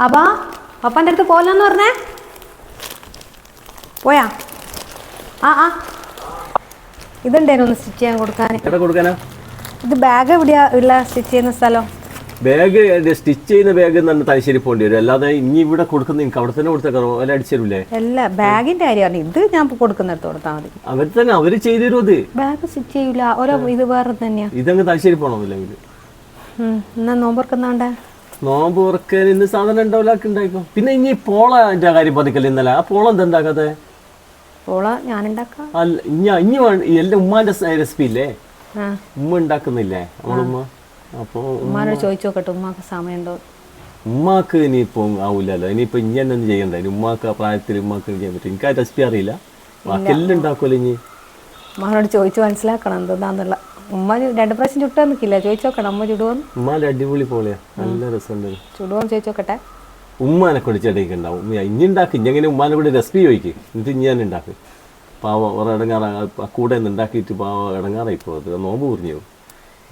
അപ്പാ പപ്പാന്റെ അടുത്ത് പോലെന്ന് പറഞ്ഞേ. പോയാ. ആ ആ. ഇതുണ്ടായിരുന്നു ഒന്ന് സ്റ്റിച്ച് ചെയ്യാൻ കൊടുക്കാൻ. കൊടുക്കാനാ? ഇത് ബാഗ് എവിടെയാ ഉള്ള സ്റ്റിച്ച് ചെയ്യുന്ന സ്ഥലം? ബാഗ് സ്റ്റിച്ച് ചെയ്യുന്ന ബാഗ് തന്നെ തലശ്ശേരി പോകേണ്ടി വരും. അല്ലാതെ ഇനി ഇവിടെ കൊടുക്കുന്ന എനിക്ക് അവിടെ തന്നെ കൊടുത്തേക്കാറോ അല്ല അടിച്ചേരൂലേ അല്ല ബാഗിന്റെ കാര്യമാണ് ഇത് ഞാൻ കൊടുക്കുന്നിടത്ത് കൊടുത്താൽ മതി. അവർ തന്നെ അവർ ചെയ്തു അത് ബാഗ് സ്റ്റിച്ച് ചെയ്യൂല. ഓരോ ഇത് വേറെ തന്നെയാ. ഇതങ്ങ് തലശ്ശേരി പോകണമെന്നില്ലെങ്കിൽ ഉം, എന്നാ നോമ്പർക്കുന്നാണ്ടേ നോമ്പ് ഉറക്കാൻ ഇന്ന് സാധനം ഉണ്ടാവില്ലാക്കി ഉണ്ടാക്കും പിന്നെ ഇനി പോള എന്റെ കാര്യം പതിക്കല്ലേ ഇന്നലെ. ആ പോള എന്താ ഉണ്ടാക്കാതെ ഓള ഞാനുണ്ടാക്കാം. അല്ല ഇനി ഇനി എല്ലാം ഉമ്മാന്റെ റെസിപ്പി ഇല്ലേ? ഉമ്മ ഉണ്ടാക്കുന്നില്ലേ? നമ്മളുമ്മ അപ്പോ ഉമ്മാനോട് ചോദിച്ചു നോക്കട്ടെ ഉമ്മാക്ക് സമയമുണ്ടോ? ഉമ്മാക്ക് ഇനിയിപ്പോ ആവൂലല്ലോ. ഇനിയിപ്പോ ഇനി തന്നെ ഒന്നും ചെയ്യണ്ട. ഇനി ഉമ്മാക്ക് ആ പ്രായത്തിൽ ഉമ്മാക്ക് ചെയ്യാൻ പറ്റും എനിക്ക് ആ റെസിപ്പി അറിയില്ല. ബാക്കി എല്ലാം ഉണ്ടാക്കുമല്ലോ ഇനി. ഉമ്മാനോട് ചോദിച്ചു മനസ്സിലാക്കണം എന്തെന്നാന്നുള്ള. ഉമ്മ രണ്ട് പ്രാവശ്യം ചുട്ടാ നിൽക്കില്ല ചോദിച്ചു നോക്കണം അമ്മ ചുടുവോന്ന്? ഉമ്മാന്റെ അടിപൊളി പോലെയാ നല്ല രസമുണ്ട്. ചുടുവോന്ന് ചോദിച്ചോക്കട്ടെ? ഉമ്മാനെ കൊണ്ട് ചെടിയൊക്കെ ഉണ്ടാവും ഇനി ഉണ്ടാക്കി ഇനി എങ്ങനെ ഉമ്മാനെ കൂടി റെസിപ്പി ചോദിക്കും. എന്നിട്ട് ഇനി ഞാൻ ഉണ്ടാക്കും പാവ ഒരു ഇടങ്ങാറ കൂടെ നിന്ന് ഉണ്ടാക്കിയിട്ട് പാവ ഇടങ്ങാറായി പോകുന്നത് നോമ്പ് കുറിഞ്ഞു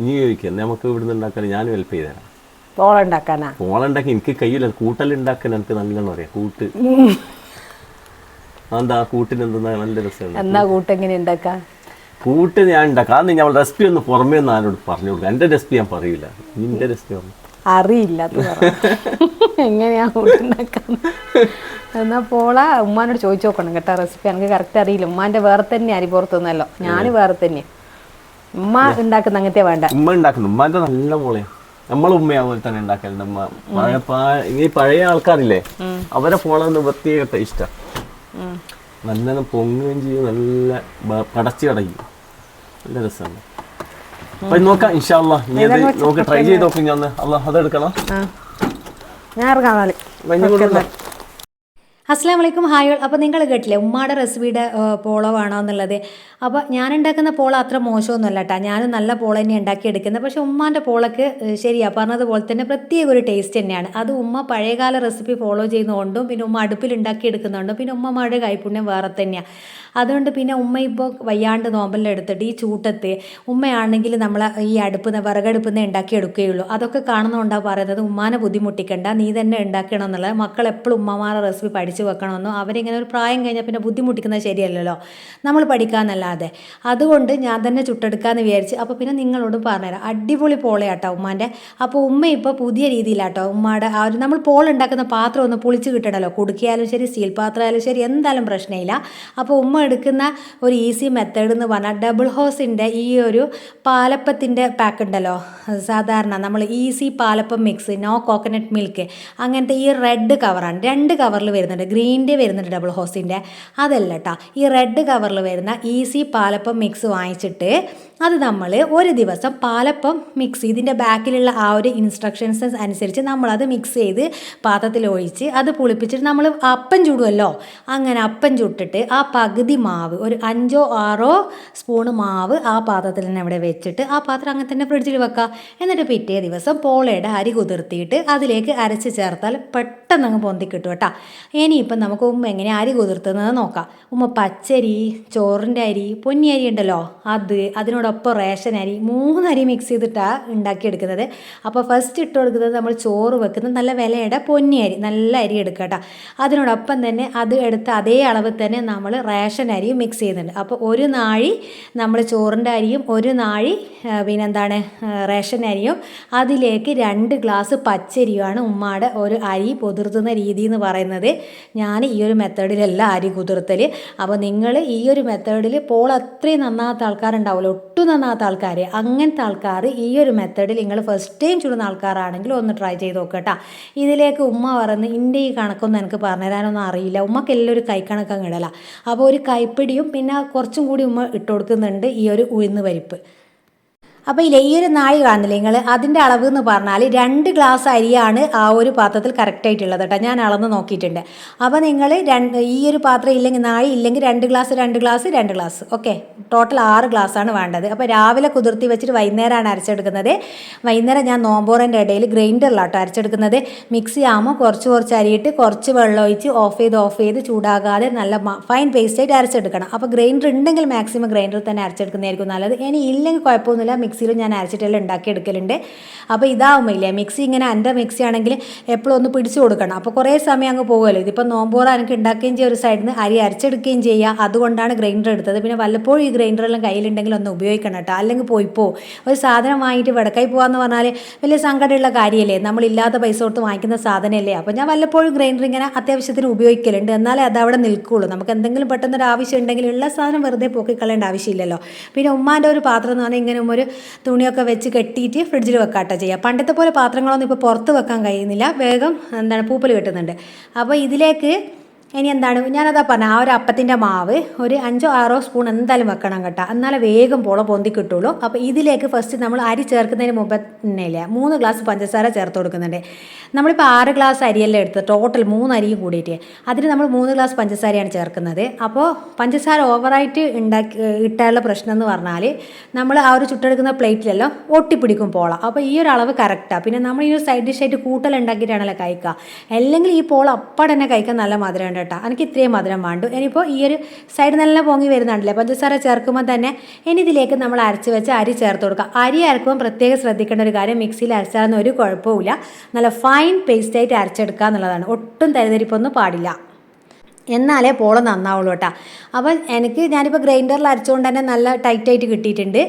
ഇനി ചോദിക്കാം നമുക്ക് ഇവിടുന്ന് ഉണ്ടാക്കാൻ ഞാനും ഹെൽപ്പ് ചെയ്തു തരാം. ഓള ഉണ്ടാക്കാനാ പോളുണ്ടാക്കി എനിക്ക് കയ്യില്ല കൂട്ടലുണ്ടാക്കാൻ എനിക്ക് നല്ലോണം അറിയാം. കൂട്ട്. എന്താ കൂട്ടിന് എന്താ നല്ല രസമാണ് എന്നാ കൂട്ട് എങ്ങനെ ഉണ്ടാക്കാ കൂട്ട് ഞാൻ ഉണ്ടാക്കാം. ഞാൻ റെസിപ്പി ഒന്ന് പുറമേ ഒന്ന് ആരോട് പറഞ്ഞു കൊടുക്കാം. എന്റെ റെസിപ്പി ഞാൻ പറയില്ല. നിന്റെ റെസിപ്പി പറഞ്ഞു അറിയില്ല. എങ്ങനെയാ എന്നാ പോള ഉമ്മാനോട് ചോദിച്ചു നോക്കണം കേട്ടോ റെസിപ്പി എനിക്ക് കറക്റ്റ് അറിയില്ല. ഉമ്മാന്റെ വേറെ തന്നെ അരി പുറത്തുനിന്നല്ലോ ഞാൻ വേറെ തന്നെ ഉമ്മ ഉണ്ടാക്കുന്ന അങ്ങനത്തെ വേണ്ട. ഉമ്മ ഉണ്ടാക്കുന്നു. ഉമ്മാന്റെ നല്ല പോളേ നമ്മളെ ഉമ്മ അതുപോലെ തന്നെ ഉണ്ടാക്കലുണ്ട് ഉമ്മ. ഈ പഴയ ആൾക്കാരില്ലേ? അവരെ പോളന്ന് പ്രത്യേക ടേസ്റ്റാ. നല്ല പൊങ്ങുകയും ചെയ്യും. നല്ല പടച്ച് കടയും. നല്ല രസമാണ്. അപ്പൊ നോക്കാം ഇൻഷാല്ല നീ അത് നോക്ക് ട്രൈ ചെയ്ത് നോക്കി ഞാൻ അല്ല അതെടുക്കണം. ഞാൻ ഇറങ്ങാം കൊടുക്കാം. അസ്സാം വലൈക്കും ഹായ് അപ്പോൾ നിങ്ങൾ കേട്ടില്ലേ? ഉമ്മയുടെ റെസിപ്പിയുടെ പോളോ വേണോ എന്നുള്ളത് അപ്പോൾ ഞാൻ ഉണ്ടാക്കുന്ന പോള അത്ര മോശമൊന്നുമല്ല കേട്ടോ ഞാനും നല്ല പോള തന്നെ ഉണ്ടാക്കിയെടുക്കുന്നത്. പക്ഷേ ഉമ്മാന്റെ പോളക്ക് ശരിയാണ് ശരിയാ. പറഞ്ഞതുപോലെ തന്നെ പ്രത്യേക ഒരു ടേസ്റ്റ് തന്നെയാണ്. അത് ഉമ്മ പഴയകാല റെസിപ്പി ഫോളോ ചെയ്യുന്നതുകൊണ്ടും പിന്നെ ഉമ്മ അടുപ്പിൽ ഉണ്ടാക്കിയെടുക്കുന്നതുകൊണ്ടും പിന്നെ ഉമ്മമാരുടെ കൈപ്പുണ്യം വേറെ തന്നെയാണ് അതുകൊണ്ട് പിന്നെ ഉമ്മ ഇപ്പോൾ വയ്യാണ്ട് നോമ്പലെടുത്തിട്ട് ഈ ചൂട്ടത്ത് ഉമ്മയാണെങ്കിൽ നമ്മൾ ഈ അടുപ്പ് വിറകടുപ്പ് നിന്ന് ഉണ്ടാക്കിയെടുക്കുകയുള്ളൂ. അതൊക്കെ കാണുന്നതുകൊണ്ടാണ് പറയുന്നത് ഉമ്മാനെ ബുദ്ധിമുട്ടിക്കണ്ട. നീ തന്നെ ഉണ്ടാക്കണം എന്നുള്ളത് മക്കൾ എപ്പോഴും ഉമ്മമാരുടെ റെസിപ്പി പഠിച്ച് വെക്കണമെന്നോ അവരിങ്ങനെ ഒരു പ്രായം കഴിഞ്ഞാൽ പിന്നെ ബുദ്ധിമുട്ടിക്കുന്നത് ശരിയല്ലല്ലോ. നമ്മൾ പഠിക്കാമെന്നല്ലാതെ അതുകൊണ്ട് ഞാൻ തന്നെ ചുട്ടെടുക്കാമെന്ന് വിചാരിച്ച് അപ്പോൾ പിന്നെ നിങ്ങളോട് പറഞ്ഞുതരാം. അടിപൊളി പോളയാട്ടോ ഉമ്മാന്റെ. അപ്പോൾ ഉമ്മ ഇപ്പോൾ പുതിയ രീതിയിലാട്ടോ ഉമ്മയുടെ ആ ഒരു നമ്മൾ പോൾ ഉണ്ടാക്കുന്ന പാത്രം ഒന്ന് പൊളിച്ച് കിട്ടണമല്ലോ കുടുക്കിയാലും ശരി സ്റ്റീൽ പാത്രമായാലും ശരി എന്തായാലും പ്രശ്നമില്ല. അപ്പോൾ ഉമ്മ എടുക്കുന്ന ഒരു ഈസി മെത്തേഡ് എന്ന് പറഞ്ഞാൽ ഡബിൾ ഹോസിന്റെ ഈ ഒരു പാലപ്പത്തിന്റെ പാക്ക് ഉണ്ടല്ലോ. സാധാരണ നമ്മൾ easy palappam mix no coconut milk അങ്ങനത്തെ ഈ റെഡ് കവറാണ് രണ്ട് കവറിൽ വരുന്നുണ്ട് ഗ്രീന്റെ വരുന്നുണ്ട് ഡബിൾ ഹോസിന്റെ അതല്ല കേട്ടോ ഈ റെഡ് കവറിൽ വരുന്ന ഈസി പാലപ്പം മിക്സ് വാങ്ങിച്ചിട്ട് അത് നമ്മൾ ഒരു ദിവസം പാലപ്പം മിക്സ് ഇതിന്റെ ബാക്കിലുള്ള ആ ഒരു ഇൻസ്ട്രക്ഷൻസ് അനുസരിച്ച് നമ്മളത് മിക്സ് ചെയ്ത് പാത്രത്തിൽ ഒഴിച്ച് അത് പുളിപ്പിച്ചിട്ട് നമ്മൾ അപ്പം ചുടുമല്ലോ അങ്ങനെ അപ്പം ചുട്ടിട്ട് ആ പകുതി മാവ് ഒരു അഞ്ചോ ആറോ സ്പൂണ് മാവ് ആ പാത്രത്തിൽ തന്നെ അവിടെ വെച്ചിട്ട് ആ പാത്രം അങ്ങനെ തന്നെ ഫ്രിഡ്ജിൽ വെക്കുക എന്നിട്ട് പിറ്റേ ദിവസം പോളയുടെ അരി കുതിർത്തിയിട്ട് അതിലേക്ക് അരച്ച് ചേർത്താൽ പെട്ടെന്ന് അങ്ങ് പൊന്തി കിട്ടും കേട്ടോ. ഇനിയിപ്പം നമുക്ക് ഉമ്മ എങ്ങനെ അരി കുതിർത്തുന്നത് നോക്കാം. ഉമ്മ പച്ചരി ചോറിന്റെ അരി പൊന്നി അരി ഉണ്ടല്ലോ അത് അതിനോടൊപ്പം റേഷൻ അരി മൂന്നരി മിക്സ് ചെയ്തിട്ടാണ് ഉണ്ടാക്കിയെടുക്കുന്നത്. അപ്പോൾ ഫസ്റ്റ് ഇട്ട് കൊടുക്കുന്നത് നമ്മൾ ചോറ് വെക്കുന്ന നല്ല വിലയുടെ പൊന്നി അരി നല്ല അരി എടുക്കുക കേട്ടോ അതിനോടൊപ്പം തന്നെ അത് എടുത്ത അതേ അളവിൽ തന്നെ നമ്മൾ റേഷൻ അരിയും മിക്സ് ചെയ്യുന്നുണ്ട്. അപ്പോൾ ഒരു നാഴി നമ്മൾ ചോറിന്റെ അരിയും ഒരു നാഴി പിന്നെന്താണ് റേഷൻ അരിയും അതിലേക്ക് രണ്ട് ഗ്ലാസ് പച്ചരിയുമാണ് ഉമ്മാടെ ഒരു അരി കുതിർത്തുന്ന രീതി എന്ന് പറയുന്നത്. ഞാൻ ഈ ഒരു മെത്തേഡിലല്ല അരി കുതിർത്തൽ അപ്പോൾ നിങ്ങൾ ഈ ഒരു മെത്തേഡിൽ പോൾ അത്രയും നന്നാത്ത ആൾക്കാരുണ്ടാവില്ല ഒട്ടും നന്നാത്ത ആൾക്കാർ അങ്ങനത്തെ ആൾക്കാർ ഈ ഒരു മെത്തേഡിൽ നിങ്ങൾ ഫസ്റ്റ് ടൈം ചുടുന്ന ആൾക്കാരാണെങ്കിൽ ഒന്ന് ട്രൈ ചെയ്ത് നോക്കുക കേട്ടോ ഇതിലേക്ക് ഉമ്മ പറഞ്ഞ് ഇന്റെ ഈ കണക്കൊന്നും എനിക്ക് പറഞ്ഞുതരാനൊന്നും അറിയില്ല. ഉമ്മക്ക് എല്ലാം ഒരു കൈക്കണക്ക് ഇടല. അപ്പോൾ ഒരു കൈപ്പിടിയും പിന്നെ കുറച്ചും കൂടി ഉമ്മ ഇട്ട് കൊടുക്കുന്നുണ്ട് ഈ ഒരു ഉഴുന്ന് പരിപ്പ്. അപ്പോൾ ഇല്ല ഈ ഒരു നാഴി കാണുന്നില്ല? നിങ്ങൾ അതിന്റെ അളവ് എന്ന് പറഞ്ഞാൽ രണ്ട് ഗ്ലാസ് അരിയാണ് ആ ഒരു പാത്രത്തിൽ കറക്റ്റായിട്ടുള്ളത് കേട്ടോ ഞാൻ അളന്ന് നോക്കിയിട്ടുണ്ട്. അപ്പോൾ നിങ്ങൾ രണ്ട് ഈ ഒരു പാത്രം ഇല്ലെങ്കിൽ നാഴി ഇല്ലെങ്കിൽ രണ്ട് ഗ്ലാസ് രണ്ട് ഗ്ലാസ് രണ്ട് ഗ്ലാസ്. ഓക്കെ? ടോട്ടൽ ആറ് ഗ്ലാസ് ആണ് വേണ്ടത്. അപ്പോൾ രാവിലെ കുതിർത്തി വെച്ചിട്ട് വൈകുന്നേരമാണ് അരച്ചെടുക്കുന്നത്. വൈകുന്നേരം ഞാൻ നോമ്പോറിന്റെ ഇടയിൽ ഗ്രൈൻഡറിലാട്ടോ അരച്ചെടുക്കുന്നത്. മിക്സി ആകുമ്പോൾ കുറച്ച് കുറച്ച് അരിയിട്ട് കുറച്ച് വെള്ളം ഒഴിച്ച് ഓഫ് ചെയ്ത് ഓഫ് ചെയ്ത് ചൂടാകാതെ നല്ല ഫൈൻ പേസ്റ്റായിട്ട് അരച്ചെടുക്കണം. അപ്പോൾ ഗ്രൈൻഡർ ഉണ്ടെങ്കിൽ മാക്സിമം ഗ്രൈൻഡറിൽ തന്നെ അരച്ചെടുക്കുന്നതായിരിക്കും നല്ലത്. ഇനി ഇല്ലെങ്കിൽ കുഴപ്പമൊന്നുമില്ല. മിക്സിയിലും ഞാൻ അരച്ചിട്ടെല്ലാം ഉണ്ടാക്കി എടുക്കലുണ്ട് അപ്പോൾ ഇതാവുമ്പോൾ ഇല്ലേ മിക്സി ഇങ്ങനെ എന്റെ മിക്സി ആണെങ്കിൽ എപ്പോഴും ഒന്ന് പിടിച്ചു കൊടുക്കണം. അപ്പോൾ കുറേ സമയം അങ്ങ് പോകുമല്ലോ. ഇതിപ്പോൾ നോമ്പോറ എനിക്ക് ഉണ്ടാക്കുകയും ചെയ്യുക ഒരു സൈഡിൽ നിന്ന് അരി അരച്ചെടുക്കുകയും ചെയ്യുക അതുകൊണ്ടാണ് ഗ്രൈൻഡർ എടുത്തത്. പിന്നെ വല്ലപ്പോഴും ഈ ഗ്രൈൻഡറെല്ലാം കയ്യിലുണ്ടെങ്കിൽ ഒന്ന് ഉപയോഗിക്കണം കേട്ടോ. അല്ലെങ്കിൽ പോയി പോ. ഒരു സാധനം വാങ്ങിയിട്ട് വടക്കായി പോകാമെന്ന് പറഞ്ഞാൽ വലിയ സങ്കടമുള്ള കാര്യമല്ലേ? നമ്മളില്ലാത്ത പൈസ കൊടുത്ത് വാങ്ങിക്കുന്ന സാധനമല്ലേ? അപ്പോൾ ഞാൻ വല്ലപ്പോഴും ഗ്രൈൻഡർ ഇങ്ങനെ അത്യാവശ്യത്തിന് ഉപയോഗിക്കലുണ്ട്. എന്നാലേ അത് അവിടെ നിൽക്കുകയുള്ളൂ. നമുക്ക് എന്തെങ്കിലും പെട്ടെന്നൊരു ആവശ്യം ഉണ്ടെങ്കിൽ ഉള്ള സാധനം വെറുതെ പൊക്കിക്കളയേണ്ട ആവശ്യമില്ലല്ലോ. പിന്നെ ഉമ്മാന്റെ ഒരു പാത്രം എന്ന് പറഞ്ഞാൽ ഇങ്ങനെ ഒരു തുണിയൊക്കെ വെച്ച് കെട്ടിയിട്ട് ഫ്രിഡ്ജിൽ വെക്കാട്ടോ ചെയ്യുക പണ്ടത്തെ പോലെ പാത്രങ്ങളൊന്നും ഇപ്പോൾ പുറത്ത് വെക്കാൻ കഴിയുന്നില്ല. വേഗം എന്താണ് പൂപ്പൽ കിട്ടുന്നുണ്ട്. അപ്പോൾ ഇതിലേക്ക് ഇനി എന്താണ്? ഞാനതാ പറഞ്ഞ ആ ഒരു അപ്പത്തിന്റെ മാവ് ഒരു അഞ്ചോ ആറോ സ്പൂൺ എന്തായാലും വെക്കണം കേട്ടോ. എന്നാലേ വേഗം പോള പൊന്തി കിട്ടുള്ളൂ. അപ്പോൾ ഇതിലേക്ക് ഫസ്റ്റ് നമ്മൾ അരി ചേർക്കുന്നതിന് മുമ്പ് തന്നെ ഇല്ല മൂന്ന് ഗ്ലാസ് പഞ്ചസാര ചേർത്ത് കൊടുക്കുന്നുണ്ട്. നമ്മളിപ്പോൾ ആറ് ഗ്ലാസ് അരിയല്ലേ എടുത്ത് ടോട്ടൽ മൂന്ന് അരിയും കൂടിയിട്ട്. അതിന് നമ്മൾ മൂന്ന് ഗ്ലാസ് പഞ്ചസാരയാണ് ചേർക്കുന്നത്. അപ്പോൾ പഞ്ചസാര ഓവറായിട്ട് ഉണ്ടാക്കി ഇട്ടാലുള്ള പ്രശ്നം എന്ന് പറഞ്ഞാൽ നമ്മൾ ആ ഒരു ചുട്ടെടുക്കുന്ന പ്ലേറ്റിലെല്ലാം ഒട്ടിപ്പിടിക്കും പോള. അപ്പോൾ ഈ ഒരു അളവ് കറക്റ്റാണ് പിന്നെ നമ്മൾ ഈ ഒരു സൈഡ് ഡിഷായിട്ട് കൂട്ടലുണ്ടാക്കിയിട്ടാണല്ലോ കഴിക്കുക അല്ലെങ്കിൽ ഈ പോള അപ്പം തന്നെ കഴിക്കാൻ നല്ല മധുരം കേട്ടോ. എനിക്ക് ഇത്രയും മധുരം വേണ്ടു. ഇനിയിപ്പോൾ ഈ ഒരു സൈഡ് നല്ല പൊങ്ങി വരുന്നുണ്ടല്ലേ? പഞ്ചസാര ചേർക്കുമ്പോൾ തന്നെ ഇനി ഇതിലേക്ക് നമ്മൾ അരച്ച് വെച്ച് അരി ചേർത്ത് കൊടുക്കുക അരി അരക്കുമ്പോൾ പ്രത്യേകം ശ്രദ്ധിക്കേണ്ട ഒരു കാര്യം മിക്സിയിൽ അരച്ചാലൊന്നും ഒരു കുഴപ്പമില്ല നല്ല ഫൈൻ പേസ്റ്റായിട്ട് അരച്ചെടുക്കുക എന്നുള്ളതാണ് ഒട്ടും തരിതരിപ്പൊന്നും പാടില്ല. എന്നാലേ പോള നന്നാവുള്ളൂ കേട്ടോ അപ്പം എനിക്ക് ഞാനിപ്പോൾ ഗ്രൈൻഡറിൽ അരച്ചുകൊണ്ട് തന്നെ നല്ല ടൈറ്റായിട്ട് കിട്ടിയിട്ടുണ്ട്.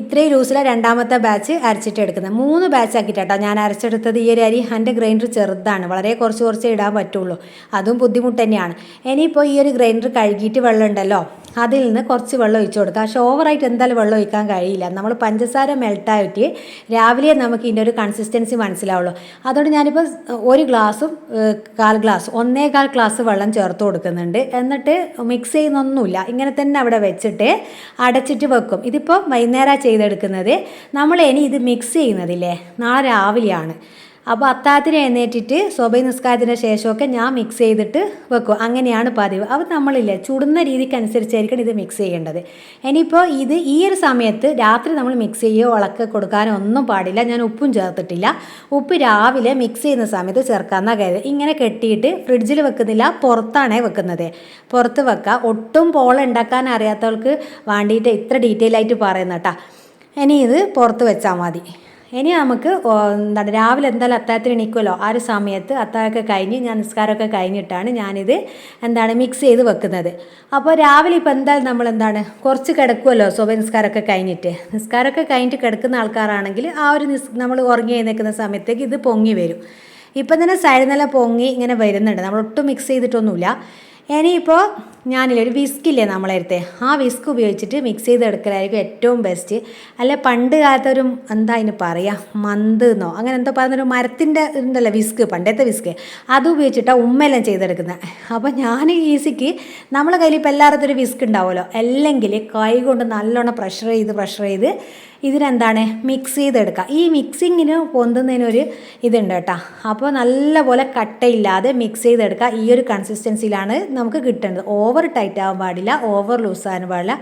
ഇത്രയും ലൂസിലെ രണ്ടാമത്തെ ബാച്ച് അരച്ചിട്ട് എടുക്കുന്നത് മൂന്ന് ബാച്ച് ആക്കിയിട്ടാട്ടോ ഞാൻ അരച്ചെടുത്തത് ഈ ഒരു അരി എന്റെ ഗ്രൈൻഡർ ചെറുതാണ്. വളരെ കുറച്ച് കുറച്ച് ഇടാൻ പറ്റുള്ളൂ. അതും ബുദ്ധിമുട്ട് തന്നെയാണ്. ഇനിയിപ്പോൾ ഈ ഒരു ഗ്രൈൻഡർ കഴുകിയിട്ട് വെള്ളം ഉണ്ടല്ലോ അതിൽ നിന്ന് കുറച്ച് വെള്ളം ഒഴിച്ചു കൊടുക്കുക പക്ഷേ ഓവറായിട്ട് എന്തായാലും വെള്ളം ഒഴിക്കാൻ കഴിയില്ല. നമ്മൾ പഞ്ചസാര മെൽട്ടായിട്ട് രാവിലെ നമുക്ക് ഇതിന്റെ ഒരു കൺസിസ്റ്റൻസി മനസ്സിലാവുള്ളൂ. അതുകൊണ്ട് ഞാനിപ്പോൾ ഒരു ഗ്ലാസും കാൽ ഗ്ലാസ് ഒന്നേകാൽ ഗ്ലാസ് വെള്ളം ചേർത്ത് കൊടുക്കുന്നുണ്ട് എന്നിട്ട് മിക്സ് ചെയ്യുന്നൊന്നുമില്ല. ഇങ്ങനെ തന്നെ അവിടെ വെച്ചിട്ട് അടച്ചിട്ട് വെക്കും. ഇതിപ്പോൾ വൈകുന്നേരം ചെയ്തെടുക്കുന്നത്. നമ്മൾ ഇനി ഇത് മിക്സ് ചെയ്യുന്നതില്ലേ? നാളെ രാവിലെയാണ്. അപ്പോൾ അത്താഴത്തിന് എഴുന്നേറ്റിട്ട് സ്വഭ നിസ്കാരത്തിന് ശേഷമൊക്കെ ഞാൻ മിക്സ് ചെയ്തിട്ട് വെക്കും. അങ്ങനെയാണ് പതിവ്. അപ്പോൾ നമ്മളില്ലേ ചുടുന്ന രീതിക്ക് അനുസരിച്ചായിരിക്കണം ഇത് മിക്സ് ചെയ്യേണ്ടത്. ഇനിയിപ്പോൾ ഇത് ഈ ഒരു സമയത്ത് രാത്രി നമ്മൾ മിക്സ് ചെയ്യുകയോ ഉളക്ക് കൊടുക്കാനോ ഒന്നും പാടില്ല. ഞാൻ ഉപ്പും ചേർത്തിട്ടില്ല. ഉപ്പ് രാവിലെ മിക്സ് ചെയ്യുന്ന സമയത്ത് ചേർക്കാമെന്നാണ് കരുത്. ഇങ്ങനെ കെട്ടിയിട്ട് ഫ്രിഡ്ജിൽ വെക്കുന്നില്ല പുറത്താണേ വെക്കുന്നത്. പുറത്ത് വെക്കുക ഒട്ടും പോള ഉണ്ടാക്കാൻ അറിയാത്തവർക്ക് വേണ്ടിയിട്ട് ഇത്ര ഡീറ്റെയിൽ ആയിട്ട് പറയുന്ന ഇനി ഇത് പുറത്ത് വെച്ചാൽ മതി. ഇനി നമുക്ക് എന്താണ് രാവിലെ എന്തായാലും അത്താഴത്തിന് എണീക്കുമല്ലോ ആ ഒരു സമയത്ത് അത്താഴമൊക്കെ കഴിഞ്ഞ് ഞാൻ നിസ്കാരമൊക്കെ കഴിഞ്ഞിട്ടാണ് ഞാനിത് എന്താണ് മിക്സ് ചെയ്ത് വെക്കുന്നത്. അപ്പോൾ രാവിലെ ഇപ്പോൾ എന്തായാലും നമ്മൾ എന്താണ് കുറച്ച് കിടക്കുമല്ലോ സ്വഭ നിസ്കാരമൊക്കെ കഴിഞ്ഞിട്ട്. നിസ്കാരമൊക്കെ കഴിഞ്ഞിട്ട് കിടക്കുന്ന ആൾക്കാരാണെങ്കിൽ ആ ഒരു നിസ് നമ്മൾ ഉറങ്ങി എഴുന്നേൽക്കുന്ന സമയത്തേക്ക് ഇത് പൊങ്ങി വരും. ഇപ്പം തന്നെ സൈഡിൽ നില പൊങ്ങി ഇങ്ങനെ വരുന്നുണ്ട്. നമ്മൾ ഒട്ടും മിക്സ് ചെയ്തിട്ടൊന്നുമില്ല. ഇനിയിപ്പോൾ ഞാനില്ലേ ഒരു വിസ്കില്ലേ നമ്മളെടുത്ത് ആ വിസ്ക് ഉപയോഗിച്ചിട്ട് മിക്സ് ചെയ്ത് ചെയ്തെടുക്കലായിരിക്കും ഏറ്റവും ബെസ്റ്റ് അല്ല പണ്ട് കാലത്തൊരു എന്താ അതിന് പറയുക മന്ത് എന്നോ അങ്ങനെ എന്തോ പറയുന്നൊരു മരത്തിന്റെ ഉണ്ടല്ലോ വിസ്ക് പണ്ടത്തെ വിസ്ക് അത് ഉപയോഗിച്ചിട്ടാണ് ഉമ്മയെല്ലാം ചെയ്തെടുക്കുന്നത് അപ്പോൾ ഞാൻ ഈസിക്ക് നമ്മളെ കയ്യിൽ ഇപ്പോൾ എല്ലായിടത്തും ഒരു വിസ്ക് ഉണ്ടാവുമല്ലോ. അല്ലെങ്കിൽ കൈ കൊണ്ട് നല്ലോണം പ്രഷർ ചെയ്ത് പ്രഷർ ചെയ്ത് ഇതിനെന്താണ്? മിക്സ് ചെയ്തെടുക്കുക. ഈ മിക്സിങ്ങിന് പൊന്തുന്നതിനൊരു ഇതുണ്ട് കേട്ടോ. അപ്പോൾ നല്ലപോലെ കട്ടയില്ലാതെ മിക്സ് ചെയ്തെടുക്കുക. ഈ ഒരു കൺസിസ്റ്റൻസിയിലാണ് നമുക്ക് കിട്ടേണ്ടത്. ഓവർ ടൈറ്റ് ആവാൻ പാടില്ല ഓവർ ലൂസ് ആവാൻ പാടില്ല.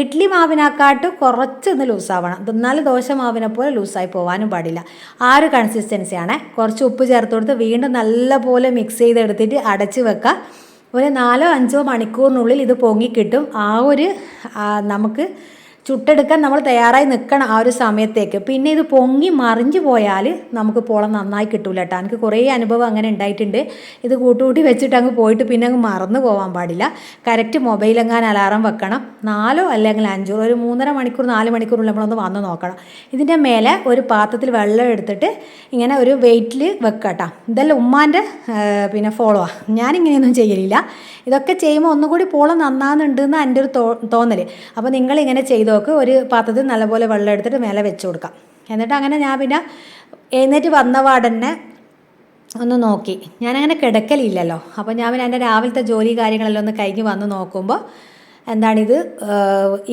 ഇഡ്ഡലി മാവിനെക്കാട്ടും കുറച്ചൊന്ന് ലൂസാവണം എന്നാലും ദോശ മാവിനെ പോലെ ലൂസായി പോകാനും പാടില്ല. ആ ഒരു കൺസിസ്റ്റൻസിയാണ് കുറച്ച് ഉപ്പ് ചേർത്ത് കൊടുത്ത് വീണ്ടും നല്ലപോലെ മിക്സ് ചെയ്തെടുത്തിട്ട് അടച്ച് വെക്കുക ഒരു നാലോ അഞ്ചോ മണിക്കൂറിനുള്ളിൽ ഇത് പൊങ്ങിക്കിട്ടും ആ ഒരു നമുക്ക് ചുട്ടെടുക്കാൻ നമ്മൾ തയ്യാറായി നിൽക്കണം ആ ഒരു സമയത്തേക്ക്. പിന്നെ ഇത് പൊങ്ങി മറിഞ്ഞു പോയാൽ നമുക്ക് പോളം നന്നായി കിട്ടൂല കേട്ടോ എനിക്ക് കുറേ അനുഭവം അങ്ങനെ ഉണ്ടായിട്ടുണ്ട്. ഇത് കൂട്ടുകൂട്ടി വെച്ചിട്ട് അങ്ങ് പോയിട്ട് പിന്നെ അങ്ങ് മറന്നു പോകാൻ പാടില്ല. കറക്റ്റ് മൊബൈലെങ്ങാൻ അലാറം വെക്കണം. നാലോ അല്ലെങ്കിൽ അഞ്ചോ ഒരു മൂന്നര മണിക്കൂർ നാല് മണിക്കൂറിൽ നമ്മളൊന്ന് വന്ന് നോക്കണം. ഇതിന്റെ മേലെ ഒരു പാത്രത്തിൽ വെള്ളം എടുത്തിട്ട് ഇങ്ങനെ ഒരു വെയിറ്റിൽ വെക്കട്ടോ ഇതെല്ലാം ഉമ്മാന്റെ പിന്നെ ഫോളോ ആ ഞാനിങ്ങനെയൊന്നും ചെയ്യലില്ല. ഇതൊക്കെ ചെയ്യുമ്പോൾ ഒന്നുകൂടി പോളം നന്നാകുന്നുണ്ടെന്ന് എന്റെ ഒരു തോന്നൽ അപ്പോൾ നിങ്ങളിങ്ങനെ ചെയ്ത്? നോക്ക് ഒരു പാത്രത്തിൽ നല്ലപോലെ വെള്ളം എടുത്തിട്ട് മേലെ വെച്ച് കൊടുക്കാം. എന്നിട്ട് അങ്ങനെ ഞാൻ പിന്നെ എഴുന്നേറ്റ് വന്ന പാടന്നെ ഒന്ന് നോക്കി. ഞാനങ്ങനെ കിടക്കലില്ലല്ലോ. അപ്പോൾ ഞാൻ പിന്നെ എന്റെ രാവിലത്തെ ജോലി കാര്യങ്ങളെല്ലാം ഒന്ന് കഴിഞ്ഞ് വന്ന് നോക്കുമ്പോൾ എന്താണിത്?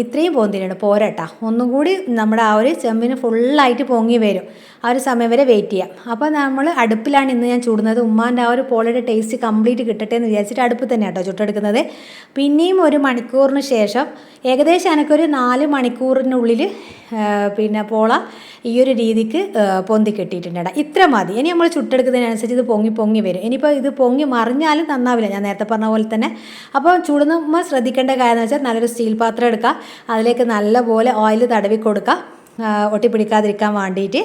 ഇത്രയും പോന്തിരിയുണ്ട്. പോരട്ടാ. ഒന്നും കൂടി നമ്മുടെ ആ ഒരു ചെമ്പിന് ഫുള്ളായിട്ട് പൊങ്ങി വരും. ആ ഒരു സമയം വരെ വെയിറ്റ് ചെയ്യാം. അപ്പോൾ നമ്മൾ അടുപ്പിലാണ് ഇന്ന് ഞാൻ ചൂടുന്നത്. ഉമ്മാന്റെ ആ ഒരു പോളയുടെ ടേസ്റ്റ് കംപ്ലീറ്റ് കിട്ടട്ടെ എന്ന് വിചാരിച്ചിട്ട് അടുപ്പ് തന്നെ കേട്ടോ ചുട്ടെടുക്കുന്നത്. പിന്നെയും ഒരു മണിക്കൂറിന് ശേഷം ഏകദേശം എനിക്കൊരു നാല് മണിക്കൂറിനുള്ളിൽ പിന്നെ പോള ഈ ഒരു രീതിക്ക് പൊന്തി കെട്ടിയിട്ടുണ്ട് ഇത്ര മതി. ഇനി നമ്മൾ ചുട്ടെടുക്കുന്നതിനനുസരിച്ച് ഇത് പൊങ്ങി പൊങ്ങി വരും. ഇനിയിപ്പോൾ ഇത് പൊങ്ങി മറിഞ്ഞാലും നന്നാവില്ല. ഞാൻ നേരത്തെ പറഞ്ഞ പോലെ തന്നെ. അപ്പോൾ ചുടുന്നുമ്പോൾ ശ്രദ്ധിക്കേണ്ട കാര്യം എന്ന് വെച്ചാൽ നല്ലൊരു സ്റ്റീൽ പാത്രം എടുക്കുക അതിലേക്ക് നല്ലപോലെ ഓയിൽ തടവി കൊടുക്കുക ഒട്ടിപ്പിടിക്കാതിരിക്കാൻ വേണ്ടിയിട്ട്.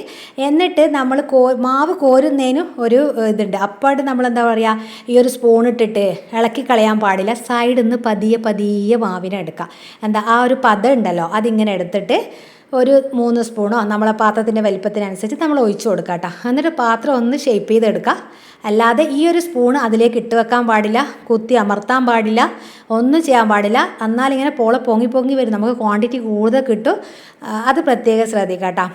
എന്നിട്ട് നമ്മൾ കോ മാവ് കോരുന്നതിനും ഒരു ഇതുണ്ട്. അപ്പാട് നമ്മൾ എന്താ പറയുക ഈ ഒരു സ്പൂൺ ഇട്ടിട്ട് ഇളക്കി കളയാൻ പാടില്ല. സൈഡിൽ നിന്ന് പതിയെ പതിയെ മാവിനെ എടുക്കുക എന്താ ആ ഒരു പദം ഉണ്ടല്ലോ അതിങ്ങനെ എടുത്തിട്ട് ഒരു മൂന്ന് സ്പൂണോ നമ്മളെ പാത്രത്തിന്റെ വലിപ്പത്തിനനുസരിച്ച് നമ്മൾ ഒഴിച്ചു കൊടുക്കുക കേട്ടോ. എന്നിട്ട് പാത്രം ഒന്ന് ഷേപ്പ് ചെയ്തെടുക്കുക അല്ലാതെ ഈ ഒരു സ്പൂൺ അതിലേക്ക് ഇട്ട് വെക്കാൻ പാടില്ല കുത്തി അമർത്താൻ പാടില്ല ഒന്നും ചെയ്യാൻ പാടില്ല. എന്നാലിങ്ങനെ പോളെ പൊങ്ങി പൊങ്ങി വരും. നമുക്ക് ക്വാണ്ടിറ്റി കൂടുതൽ കിട്ടും. അത് പ്രത്യേകം ശ്രദ്ധിക്കാം കേട്ടോ.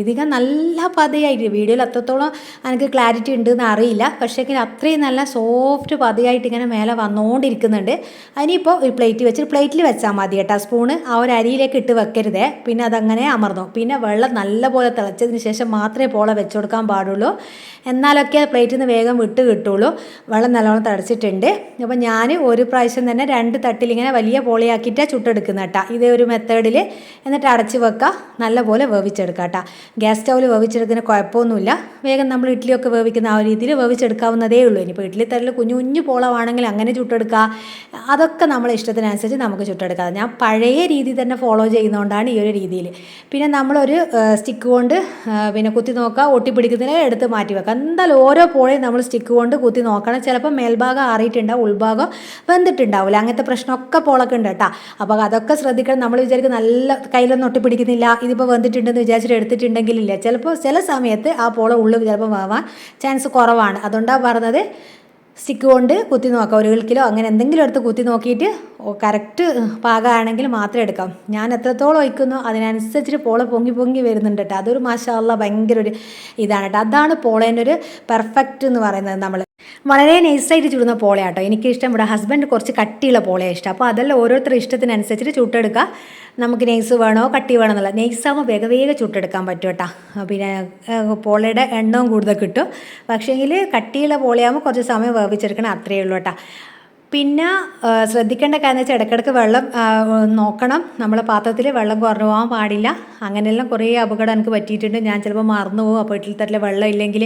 ഇതിക നല്ല പതയായിട്ട് വീഡിയോയിൽ അത്രത്തോളം എനിക്ക് ക്ലാരിറ്റി ഉണ്ടെന്ന് അറിയില്ല. പക്ഷേ അത്രയും നല്ല സോഫ്റ്റ് പതയായിട്ട് ഇങ്ങനെ മേലെ വന്നുകൊണ്ടിരിക്കുന്നുണ്ട് അതിനിപ്പോൾ ഒരു പ്ലേറ്റ് വെച്ച് പ്ലേറ്റിൽ വെച്ചാൽ മതി കേട്ടോ സ്പൂണ് ആ ഒരു അരിയിലേക്ക് ഇട്ട് വെക്കരുതേ. പിന്നെ അതങ്ങനെ അമർന്നു. പിന്നെ വെള്ളം നല്ലപോലെ തിളച്ചതിന് ശേഷം മാത്രമേ പോള വെച്ചു കൊടുക്കാൻ പാടുള്ളൂ. എന്നാലൊക്കെ പ്ലേറ്റിൽ നിന്ന് വേഗം വിട്ട് കിട്ടുള്ളൂ. വെള്ളം നല്ലോണം തിളച്ചിട്ടുണ്ട്. അപ്പോൾ ഞാൻ ഒരു പ്രാവശ്യം തന്നെ രണ്ട് തട്ടിൽ ഇങ്ങനെ വലിയ പോളിയാക്കിയിട്ടാണ് ചുട്ടെടുക്കുന്ന കേട്ടോ. ഇതേ ഒരു മെത്തേഡിൽ എന്നിട്ട് അടച്ച് വെക്കുക നല്ലപോലെ വേവിച്ചെടുക്കാം കേട്ടോ. ഗ്യാസ് സ്റ്റൗവിൽ വേവിച്ചെടുക്കുന്ന കുഴപ്പമൊന്നുമില്ല. വേഗം നമ്മൾ ഇഡ്ഡലിയൊക്കെ വേവിക്കുന്ന ആ രീതിയിൽ വേവിച്ചെടുക്കാവുന്നതേ ഉള്ളൂ. ഇനിയിപ്പോൾ ഇഡ്ഡലി തരൽ കുഞ്ഞു കുഞ്ഞു പോളമാണെങ്കിൽ അങ്ങനെ ചുട്ടെടുക്കുക അതൊക്കെ നമ്മളെ ഇഷ്ടത്തിനനുസരിച്ച് നമുക്ക് ചുട്ടെടുക്കാം. ഞാൻ പഴയ രീതി തന്നെ ഫോളോ ചെയ്യുന്നതുകൊണ്ടാണ് ഈ ഒരു രീതിയിൽ പിന്നെ നമ്മളൊരു സ്റ്റിക്ക് കൊണ്ട് പിന്നെ കുത്തി നോക്കുക ഒട്ടിപ്പിടിക്കുന്നതിന് എടുത്ത് മാറ്റി വെക്കുക എന്തായാലും ഓരോ പോളയും നമ്മൾ സ്റ്റിക്ക് കൊണ്ട് കുത്തി നോക്കണം. ചിലപ്പോൾ മേൽഭാഗം ആറിയിട്ടുണ്ടാവും ഉൾഭാഗം വെന്തിട്ടുണ്ടാവില്ല അങ്ങനത്തെ പ്രശ്നമൊക്കെ പോളൊക്കെ ഉണ്ട് കേട്ടോ. അപ്പോൾ അതൊക്കെ ശ്രദ്ധിക്കണം. നമ്മൾ വിചാരിക്കും നല്ല കയ്യിലൊന്നും ഒട്ടിപ്പിടിക്കുന്നില്ല ഇതിപ്പോൾ വെന്തിട്ടുണ്ടെന്ന് വിചാരിച്ചിട്ട് എടുത്തിട്ടുണ്ടെങ്കിലില്ല ചിലപ്പോൾ ചില സമയത്ത് ആ പോള ഉള്ളിൽ ചിലപ്പോൾ വേവാൻ ചാൻസ് കുറവാണ്. അതുകൊണ്ടാണ് പറഞ്ഞത് സ്റ്റിക്ക് കൊണ്ട് കുത്തി നോക്കാം. ഒരു കിലോ അങ്ങനെ എന്തെങ്കിലും എടുത്ത് കുത്തി നോക്കിയിട്ട് കറക്റ്റ് പാകമാണെങ്കിൽ മാത്രം എടുക്കാം. ഞാൻ എത്രത്തോളം ഒഴിക്കുന്നു അതിനനുസരിച്ചിട്ട് പോള പൊങ്ങി പൊങ്ങി വരുന്നുണ്ട് കേട്ടോ. അതൊരു മാഷാല്ല ഭയങ്കര ഒരു ഇതാണ് കേട്ടോ. അതാണ് പോളേന്റെ ഒരു പെർഫെക്റ്റ് എന്ന് പറയുന്നത് നമ്മൾ വളരെ നൈസായിട്ട് ചുടുന്ന പോളയാട്ടോ. എനിക്കിഷ്ടം ഇവിടെ ഹസ്ബൻഡ് കുറച്ച് കട്ടിയുള്ള പോളയാണ് ഇഷ്ടം. അപ്പോൾ അതെല്ലാം ഓരോരുത്തരുടെ ഇഷ്ടത്തിനനുസരിച്ചിട്ട് ചുട്ടെടുക്കുക. നമുക്ക് നെയ്സ് വേണോ കട്ടി വേണോ എന്നുള്ള നെയ്സാകുമ്പോൾ വേഗ വേഗം ചുട്ടെടുക്കാൻ പറ്റും കേട്ടോ. പിന്നെ പോളയുടെ എണ്ണവും കൂടുതൽ കിട്ടും. പക്ഷേങ്കിൽ കട്ടിയുള്ള പോളയാകുമ്പോൾ കുറച്ച് സമയം വേവിച്ചെടുക്കണം അത്രയേ ഉള്ളൂ കേട്ടോ. പിന്നെ ശ്രദ്ധിക്കേണ്ട കാര്യം വെച്ചാൽ ഇടയ്ക്കിടയ്ക്ക് വെള്ളം നോക്കണം. നമ്മളെ പാത്രത്തിൽ വെള്ളം കുറഞ്ഞു പോകാൻ പാടില്ല. അങ്ങനെയെല്ലാം കുറേ അപകടം എനിക്ക് പറ്റിയിട്ടുണ്ട്. ഞാൻ ചിലപ്പോൾ മറന്നു പോകും അപ്പോൾ വീട്ടിൽ തട്ടിലെ വെള്ളം ഇല്ലെങ്കിൽ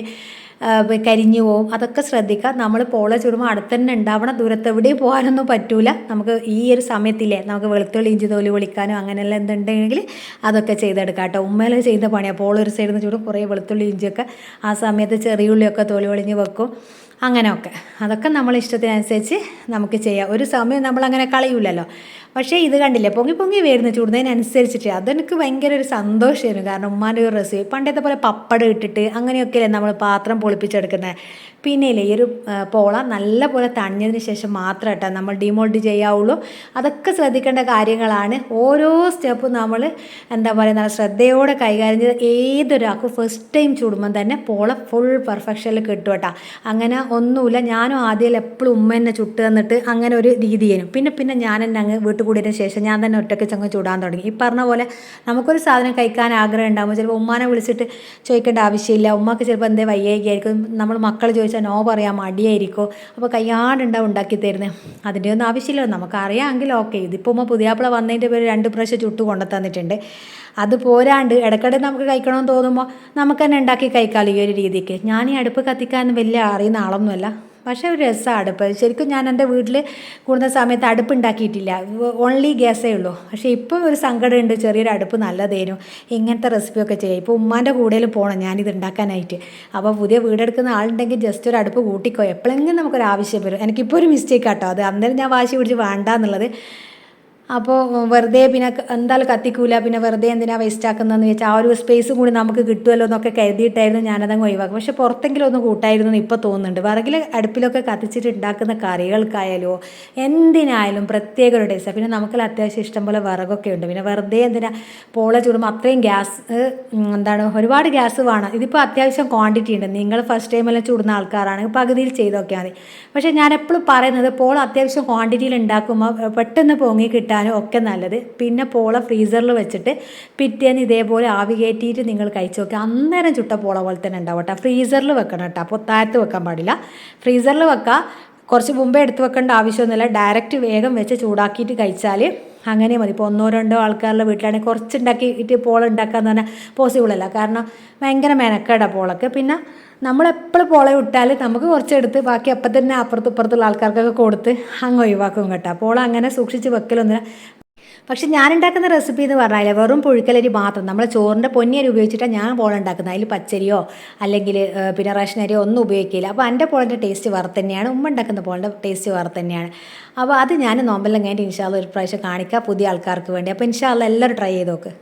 കരിഞ്ഞു പോവും. അതൊക്കെ ശ്രദ്ധിക്കുക നമ്മൾ പോള ചുടുമ്പോൾ അടുത്ത് തന്നെ ഉണ്ടാവണം ദൂരത്തെവിടെയും പോകാനൊന്നും പറ്റൂല. നമുക്ക് ഈ ഒരു സമയത്തില്ലേ നമുക്ക് വെളുത്തുള്ളി ഇഞ്ചി തോൽ പൊളിക്കാനോ അങ്ങനെയെല്ലാം എന്തുണ്ടെങ്കിൽ അതൊക്കെ ചെയ്തെടുക്കാം കേട്ടോ. ഉമ്മയിൽ ചെയ്ത പണിയാണ് പോള ഒരു സൈഡിൽ നിന്ന് ചൂടും. കുറേ വെളുത്തുള്ളി ഇഞ്ചിയൊക്കെ ആ സമയത്ത് ചെറിയ ഉള്ളിയൊക്കെ തോൽ പൊളിഞ്ഞ് വെക്കും. അങ്ങനെയൊക്കെ. അതൊക്കെ നമ്മൾ ഇഷ്ടത്തിനനുസരിച്ച് നമുക്ക് ചെയ്യാം. ഒരു സമയം നമ്മളങ്ങനെ കളയൂലല്ലോ. പക്ഷേ ഇത് കണ്ടില്ല? പൊങ്ങി പൊങ്ങി വരുന്ന ചൂടുന്നതിനനുസരിച്ചിട്ട്. അതെനിക്ക് ഭയങ്കര ഒരു സന്തോഷമായിരുന്നു. കാരണം ഉമ്മാന്റെ ഒരു റെസിപ്പി പണ്ടത്തെ പോലെ പപ്പടം ഇട്ടിട്ട് അങ്ങനെയൊക്കെയല്ലേ നമ്മൾ പാത്രം പൊളിപ്പിച്ചെടുക്കുന്നത് പിന്നെ ഒരു പോള നല്ലപോലെ തണിഞ്ഞതിന് ശേഷം മാത്രം കേട്ടോ നമ്മൾ ഡിമോൾഡ് ചെയ്യാവുള്ളൂ. അതൊക്കെ ശ്രദ്ധിക്കേണ്ട കാര്യങ്ങളാണ്. ഓരോ സ്റ്റെപ്പും നമ്മൾ എന്താ പറയുക ശ്രദ്ധയോടെ കൈകാര്യം ചെയ്ത് ഏതൊരാൾക്കും ഫസ്റ്റ് ടൈം ചൂടുമ്പം തന്നെ പോള ഫുൾ പെർഫെക്ഷനിൽ കിട്ടും കേട്ടോ. അങ്ങനെ ഒന്നുമില്ല. ഞാനും ആദ്യം എപ്പോഴും ഉമ്മ തന്നെ ചുട്ട് തന്നിട്ട് അങ്ങനെ ഒരു രീതി ചെയ്യും. പിന്നെ പിന്നെ ഞാൻ തന്നെ അങ്ങ് വീട്ടിൽ കൂടിയതിന് ശേഷം ഞാൻ തന്നെ ഒറ്റയ്ക്ക് ചങ്ങ് ചൂടാൻ തുടങ്ങി. ഈ പറഞ്ഞ പോലെ നമുക്കൊരു സാധനം കഴിക്കാൻ ആഗ്രഹം ഉണ്ടാകുമ്പോൾ ചിലപ്പോൾ ഉമ്മാനെ വിളിച്ചിട്ട് ചോദിക്കേണ്ട ആവശ്യമില്ല. ഉമ്മക്ക് ചിലപ്പോൾ എന്തേ വയ്യായിരിക്കും നമ്മൾ മക്കൾ ചോദിച്ചാൽ നോ പറയാൻ മടിയായിരിക്കും? അപ്പോൾ കയ്യാടുണ്ടാവും ഉണ്ടാക്കി തരുന്നത് അതിന്റെ ഒന്നും ആവശ്യമില്ല. നമുക്കറിയാമെങ്കിൽ ഓക്കെ. ഇതിപ്പോൾ ഉമ്മ പുതിയാപ്പിള വന്നതിന്റെ പേര് രണ്ട് പ്രാവശ്യം ചുട്ട് കൊണ്ടു തന്നിട്ടുണ്ട്. അത് പോരാണ്ട് ഇടയ്ക്കിടെ നമുക്ക് കഴിക്കണമെന്ന് തോന്നുമ്പോൾ നമുക്ക് തന്നെ ഉണ്ടാക്കി കഴിക്കാമല്ലോ ഈ ഒരു രീതിക്ക്. ഞാൻ ഈ അടുപ്പ് കത്തിക്കാൻ വലിയ അറിയുന്ന ആളൊന്നുമല്ല. പക്ഷേ ഒരു രസമാണ് അടുപ്പ് ശരിക്കും ഞാൻ എന്റെ വീട്ടിൽ കൂടുന്ന സമയത്ത് അടുപ്പ് ഉണ്ടാക്കിയിട്ടില്ല. ഓൺലി ഗ്യാസേ ഉള്ളൂ. പക്ഷേ ഇപ്പം ഒരു സങ്കടമുണ്ട്. ചെറിയൊരു അടുപ്പ് നല്ലതേനു. ഇങ്ങനത്തെ റെസിപ്പിയൊക്കെ ചെയ്യാം. ഇപ്പോൾ ഉമ്മാന്റെ കൂടെയും പോകണം ഞാനിത് ഉണ്ടാക്കാനായിട്ട്. അപ്പോൾ പുതിയ വീടെടുക്കുന്ന ആളുണ്ടെങ്കിൽ ജസ്റ്റ് ഒരു അടുപ്പ് കൂട്ടിക്കോ. എപ്പോഴെങ്കിലും നമുക്കൊരു ആവശ്യം വരും. എനിക്കിപ്പോൾ ഒരു മിസ്റ്റേക്ക് ആട്ടോ. അത് അന്നേരം ഞാൻ വാശി പിടിച്ച് വേണ്ട എന്നുള്ളത് അപ്പോൾ വെറുതെ പിന്നെ എന്തായാലും കത്തിക്കൂല പിന്നെ വെറുതെ എന്തിനാ വേസ്റ്റ് ആക്കുന്നതെന്ന് വെച്ചാൽ ആ ഒരു സ്പേസ് കൂടി നമുക്ക് കിട്ടുമല്ലോ എന്നൊക്കെ കരുതിയിട്ടായിരുന്നു ഞാനതങ്ങ് ഒഴിവാക്കും. പക്ഷെ പുറത്തെങ്കിലും ഒന്ന് കൂട്ടായിരുന്നു എന്ന് ഇപ്പോൾ തോന്നുന്നുണ്ട്. വിറകിൽ അടുപ്പിലൊക്കെ കത്തിച്ചിട്ട് ഉണ്ടാക്കുന്ന കറികൾക്കായാലോ എന്തിനായാലും പ്രത്യേക ഒരു ടേസ്റ്റ് പിന്നെ നമുക്കെല്ലാം അത്യാവശ്യം ഇഷ്ടം പോലെ വിറകൊക്കെ ഉണ്ട്. പിന്നെ വെറുതെ എന്തിനാ പോള ചൂടുമ്പോൾ അത്രയും ഗ്യാസ് എന്താണ് ഒരുപാട് ഗ്യാസ് വേണം. ഇതിപ്പോൾ അത്യാവശ്യം ക്വാണ്ടിറ്റി ഉണ്ട്. നിങ്ങൾ ഫസ്റ്റ് ടൈം ടൈമെല്ലാം ചൂടുന്ന ആൾക്കാരാണെങ്കിൽ പകുതിയിൽ ചെയ്തൊക്കെയാൽ മതി. പക്ഷേ ഞാൻ എപ്പോഴും പറയുന്നത് പോള അത്യാവശ്യം ക്വാണ്ടിറ്റിയിൽ ഉണ്ടാക്കുമ്പോൾ പെട്ടെന്ന് പൊങ്ങി കിട്ടാനും ഒക്കെ നല്ലത്. പിന്നെ പോള ഫ്രീസറിൽ വെച്ചിട്ട് പിറ്റേന്ന് ഇതേപോലെ ആവി കയറ്റിയിട്ട് നിങ്ങൾ കഴിച്ച് നോക്കുക അന്നേരം ചുട്ട പോള പോലെ തന്നെ ഉണ്ടാവും കേട്ടോ. ഫ്രീസറിൽ വെക്കണം കേട്ടോ. അപ്പോൾ താഴത്ത് വെക്കാൻ പാടില്ല. ഫ്രീസറിൽ വെക്കുക കുറച്ച് മുമ്പേ എടുത്ത് വെക്കേണ്ട ആവശ്യമൊന്നുമില്ല. ഡയറക്റ്റ് വേഗം വെച്ച് ചൂടാക്കിയിട്ട് കഴിച്ചാൽ അങ്ങനെ മതി. ഇപ്പോൾ ഒന്നോ രണ്ടോ ആൾക്കാരുടെ വീട്ടിലാണെങ്കിൽ കുറച്ച് ഉണ്ടാക്കിയിട്ട് പോള ഉണ്ടാക്കാന്ന് പറഞ്ഞാൽ പോസിബിൾ അല്ല. കാരണം ഭയങ്കര മെനക്കേടാണ് പോളൊക്കെ. പിന്നെ നമ്മളെപ്പോഴും പോള വിട്ടാൽ നമുക്ക് കുറച്ചെടുത്ത് ബാക്കി അപ്പം തന്നെ അപ്പുറത്തും ഇപ്പുറത്തുള്ള ആൾക്കാർക്കൊക്കെ കൊടുത്ത് അങ്ങ് ഒഴിവാക്കും കേട്ടോ. പോള അങ്ങനെ സൂക്ഷിച്ച് വെക്കലൊന്നുമില്ല. പക്ഷെ ഞാൻ ഉണ്ടാക്കുന്ന റെസിപ്പി എന്ന് പറഞ്ഞാൽ വെറും പുഴുക്കലരി മാത്രം. നമ്മൾ ചോറിന്റെ പൊന്നിയരി ഉപയോഗിച്ചിട്ടാണ് ഞാൻ പോള ഉണ്ടാക്കുന്നത്. അതിൽ പച്ചരിയോ അല്ലെങ്കിൽ പിന്നെ റേഷൻ അരിയോ ഒന്നും ഉപയോഗിക്കില്ല. അപ്പോൾ എന്റെ പോളിന്റെ ടേസ്റ്റ് വേറെ തന്നെയാണ്. ഉമ്മ ഉണ്ടാക്കുന്ന പോളിന്റെ ടേസ്റ്റ് വേറെ തന്നെയാണ്. അപ്പോൾ അത് ഞാൻ നോമ്പെല്ലാം കഴിഞ്ഞിട്ട് ഇൻഷാല്ല ഒരു പ്രാവശ്യം കാണിക്കാം പുതിയ ആൾക്കാർക്ക് വേണ്ടി. അപ്പോൾ ഇൻഷാല്ല എല്ലാവരും ട്രൈ ചെയ്ത് നോക്ക്.